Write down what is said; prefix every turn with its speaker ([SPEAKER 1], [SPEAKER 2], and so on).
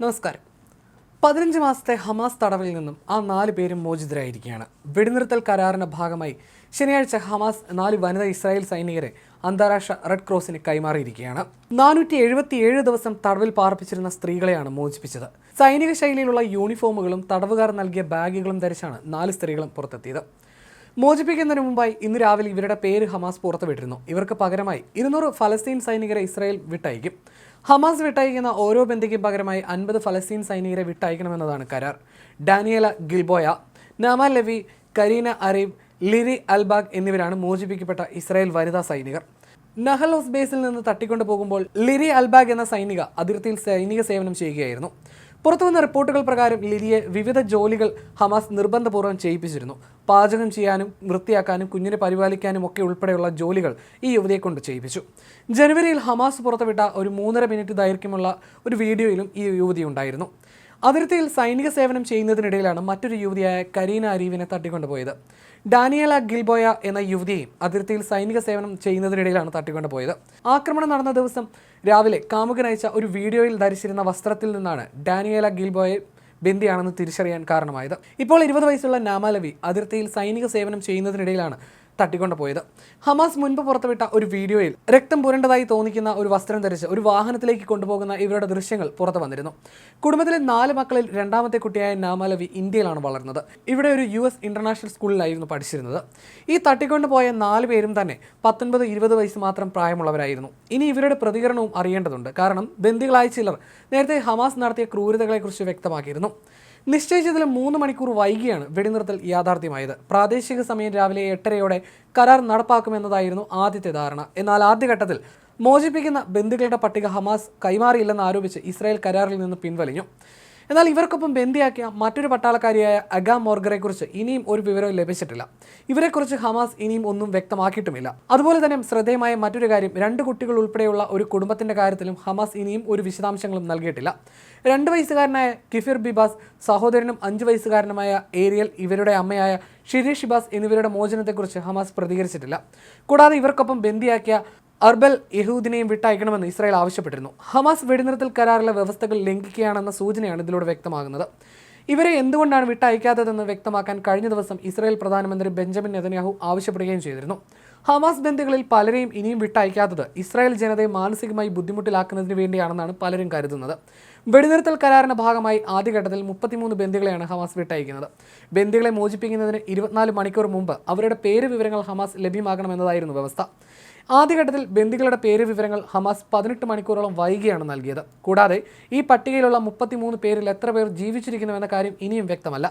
[SPEAKER 1] നമസ്കാരം. പതിനഞ്ച് മാസത്തെ ഹമാസ് തടവിൽ നിന്നും ആ നാല് പേരും മോചിതരായിരിക്കുകയാണ്. വെടിനിർത്തൽ കരാറിന്റെ ഭാഗമായി ശനിയാഴ്ച ഹമാസ് നാല് വനിതാ ഇസ്രായേൽ സൈനികരെ അന്താരാഷ്ട്ര റെഡ് ക്രോസിന് കൈമാറിയിരിക്കുകയാണ്. നാനൂറ്റി എഴുപത്തിയേഴ് ദിവസം തടവിൽ പാർപ്പിച്ചിരുന്ന സ്ത്രീകളെയാണ് മോചിപ്പിച്ചത്. സൈനിക ശൈലിയിലുള്ള യൂണിഫോമുകളും തടവുകാർ നൽകിയ ബാഗുകളും ധരിച്ചാണ് നാല് സ്ത്രീകളും പുറത്തെത്തിയത്. മോചിപ്പിക്കുന്നതിന് മുമ്പായി ഇന്ന് രാവിലെ ഇവരുടെ പേര് ഹമാസ് പുറത്തുവിട്ടിരുന്നു. ഇവർക്ക് പകരമായി ഇരുന്നൂറ് ഫലസ്തീൻ സൈനികരെ ഇസ്രായേൽ വിട്ടയക്കും. ഹമാസ് വിട്ടയക്കുന്ന ഓരോ ബന്ധിക്കും പകരമായി അൻപത് ഫലസ്തീൻ സൈനികരെ വിട്ടയക്കണമെന്നതാണ് കരാർ. ഡാനിയല ഗിൽബോയ നാമ ലവി കരീന അറീബ് ലിരി അൽബാഗ് എന്നിവരാണ് മോചിപ്പിക്കപ്പെട്ട ഇസ്രായേൽ വനിതാ സൈനികർ. നഹലോസ് ബേസിൽ നിന്ന് തട്ടിക്കൊണ്ടു പോകുമ്പോൾ ലിരി അൽബാഗ് എന്ന സൈനിക അതിർത്തിയിൽ സൈനിക സേവനം ചെയ്യുകയായിരുന്നു. പുറത്തുവന്ന റിപ്പോർട്ടുകൾ പ്രകാരം ലിരിയെ വിവിധ ജോലികൾ ഹമാസ് നിർബന്ധപൂർവം ചെയ്യിപ്പിച്ചിരുന്നു. പാചകം ചെയ്യാനും വൃത്തിയാക്കാനും കുഞ്ഞിനെ പരിപാലിക്കാനും ഒക്കെ ഉൾപ്പെടെയുള്ള ജോലികൾ ഈ യുവതിയെ കൊണ്ട് ചെയ്യിപ്പിച്ചു. ജനുവരിയിൽ ഹമാസ് പുറത്തുവിട്ട ഒരു മൂന്നര മിനിറ്റ് ദൈർഘ്യമുള്ള ഒരു വീഡിയോയിലും ഈ യുവതി ഉണ്ടായിരുന്നു. അതിർത്തിയിൽ സൈനിക സേവനം ചെയ്യുന്നതിനിടയിലാണ് മറ്റൊരു യുവതിയായ കരീന അരീവിനെ തട്ടിക്കൊണ്ടുപോയത്. ഡാനിയല ഗിൽബോയ എന്ന യുവതിയെയും അതിർത്തിയിൽ സൈനിക സേവനം ചെയ്യുന്നതിനിടയിലാണ് തട്ടിക്കൊണ്ടുപോയത്. ആക്രമണം നടന്ന ദിവസം രാവിലെ കാമുകനയച്ച ഒരു വീഡിയോയിൽ ധരിച്ചിരുന്ന വസ്ത്രത്തിൽ നിന്നാണ് ഡാനിയല ഗിൽബോയെ ബന്ദിയാണെന്ന് തിരിച്ചറിയാൻ കാരണമായത്. ഇപ്പോൾ ഇരുപത് വയസ്സുള്ള നാമാലവി അതിർത്തിയിൽ സൈനിക സേവനം ചെയ്യുന്നതിനിടയിലാണ് തട്ടിക്കൊണ്ടുപോയത് ഹമാസ് മുൻപ് പുറത്തുവിട്ട ഒരു വീഡിയോയിൽ രക്തം പുരണ്ടതായി തോന്നിക്കുന്ന ഒരു വസ്ത്രം ധരിച്ച് ഒരു വാഹനത്തിലേക്ക് കൊണ്ടുപോകുന്ന ഇവരുടെ ദൃശ്യങ്ങൾ പുറത്തു വന്നിരുന്നു. കുടുംബത്തിലെ നാല് മക്കളിൽ രണ്ടാമത്തെ കുട്ടിയായ നാമാലവി ഇന്ത്യയിലാണ് വളർന്നത്. ഇവിടെ ഒരു യു എസ് ഇന്റർനാഷണൽ സ്കൂളിലായിരുന്നു പഠിച്ചിരുന്നത്. ഈ തട്ടിക്കൊണ്ടുപോയ നാല് പേരും തന്നെ പത്തൊൻപത് ഇരുപത് വയസ്സ് മാത്രം പ്രായമുള്ളവരായിരുന്നു. ഇനി ഇവരുടെ പ്രതികരണവും അറിയേണ്ടതുണ്ട്. കാരണം ബന്ദികളായ ചിലർ നേരത്തെ ഹമാസ് നടത്തിയ ക്രൂരതകളെക്കുറിച്ച് വ്യക്തമാക്കിയിരുന്നു. നിശ്ചയിച്ചതിലും മൂന്ന് മണിക്കൂർ വൈകിയാണ് വെടിനിർത്തൽ യാഥാർത്ഥ്യമായത്. പ്രാദേശിക സമയം രാവിലെ എട്ടരയോടെ കരാർ നടപ്പാക്കുമെന്നതായിരുന്നു ആദ്യത്തെ ധാരണ. എന്നാൽ ആദ്യഘട്ടത്തിൽ മോചിപ്പിക്കുന്ന ബന്ധുക്കളുടെ പട്ടിക ഹമാസ് കൈമാറിയില്ലെന്ന് ആരോപിച്ച് ഇസ്രായേൽ കരാറിൽ നിന്ന് പിൻവലിഞ്ഞു. എന്നാൽ ഇവർക്കൊപ്പം ബന്ദിയാക്കിയ മറ്റൊരു പട്ടാളക്കാരിയായ അഗാ മോർഗറെക്കുറിച്ച് ഇനിയും ഒരു വിവരവും ലഭിച്ചിട്ടില്ല. ഇവരെക്കുറിച്ച് ഹമാസ് ഇനിയും ഒന്നും വ്യക്തമാക്കിയിട്ടുമില്ല. അതുപോലെ തന്നെ ശ്രദ്ധേയമായ മറ്റൊരു കാര്യം രണ്ട് കുട്ടികൾ ഉൾപ്പെടെയുള്ള ഒരു കുടുംബത്തിന്റെ കാര്യത്തിലും ഹമാസ് ഇനിയും ഒരു വിശദാംശങ്ങളും നൽകിയിട്ടില്ല. രണ്ട് വയസ്സുകാരനായ കിഫിർ ബിബാസ് സഹോദരനും അഞ്ച് വയസ്സുകാരനുമായ ഏരിയൽ ഇവരുടെ അമ്മയായ ഷിരീഷ് ബിബാസ് എന്നിവരുടെ മോചനത്തെക്കുറിച്ച് ഹമാസ് പ്രതികരിച്ചിട്ടില്ല. കൂടാതെ ഇവർക്കൊപ്പം ബന്ദിയാക്കിയ അർബൽ യഹൂദിനെയും വിട്ടയക്കണമെന്ന് ഇസ്രായേൽ ആവശ്യപ്പെട്ടിരുന്നു. ഹമാസ് വെടിനിർത്തൽ കരാറിലെ വ്യവസ്ഥകൾ ലംഘിക്കുകയാണെന്ന സൂചനയാണ് ഇതിലൂടെ വ്യക്തമാകുന്നത്. ഇവരെ എന്തുകൊണ്ടാണ് വിട്ടയക്കാത്തതെന്ന് വ്യക്തമാക്കാൻ കഴിഞ്ഞ ദിവസം ഇസ്രായേൽ പ്രധാനമന്ത്രി ബെഞ്ചമിൻ നെതന്യാഹു ആവശ്യപ്പെടുകയും ചെയ്തിരുന്നു. ഹമാസ് ബന്ധികളിൽ പലരെയും ഇനിയും വിട്ടയക്കാത്തത് ഇസ്രായേൽ ജനതയെ മാനസികമായി ബുദ്ധിമുട്ടിലാക്കുന്നതിന് വേണ്ടിയാണെന്നാണ് പലരും കരുതുന്നത്. വെടിനിർത്തൽ കരാറിന്റെ ഭാഗമായി ആദ്യഘട്ടത്തിൽ മുപ്പത്തിമൂന്ന് ബന്ദികളെയാണ് ഹമാസ് വിട്ടയക്കുന്നത്. ബന്ദികളെ മോചിപ്പിക്കുന്നതിന് ഇരുപത്തിനാല് മണിക്കൂർ മുമ്പ് അവരുടെ പേര് വിവരങ്ങൾ ഹമാസ് ലഭ്യമാക്കണമെന്നതായിരുന്നു വ്യവസ്ഥ. ആദ്യഘട്ടത്തിൽ ബന്ദികളുടെ പേര് വിവരങ്ങൾ ഹമാസ് പതിനെട്ട് മണിക്കൂറോളം വൈകിയാണ് നൽകിയത്. കൂടാതെ ഈ പട്ടികയിലുള്ള മുപ്പത്തിമൂന്ന് പേരിൽ എത്ര പേർ ജീവിച്ചിരിക്കുന്നുവെന്ന കാര്യം ഇനിയും വ്യക്തമല്ല.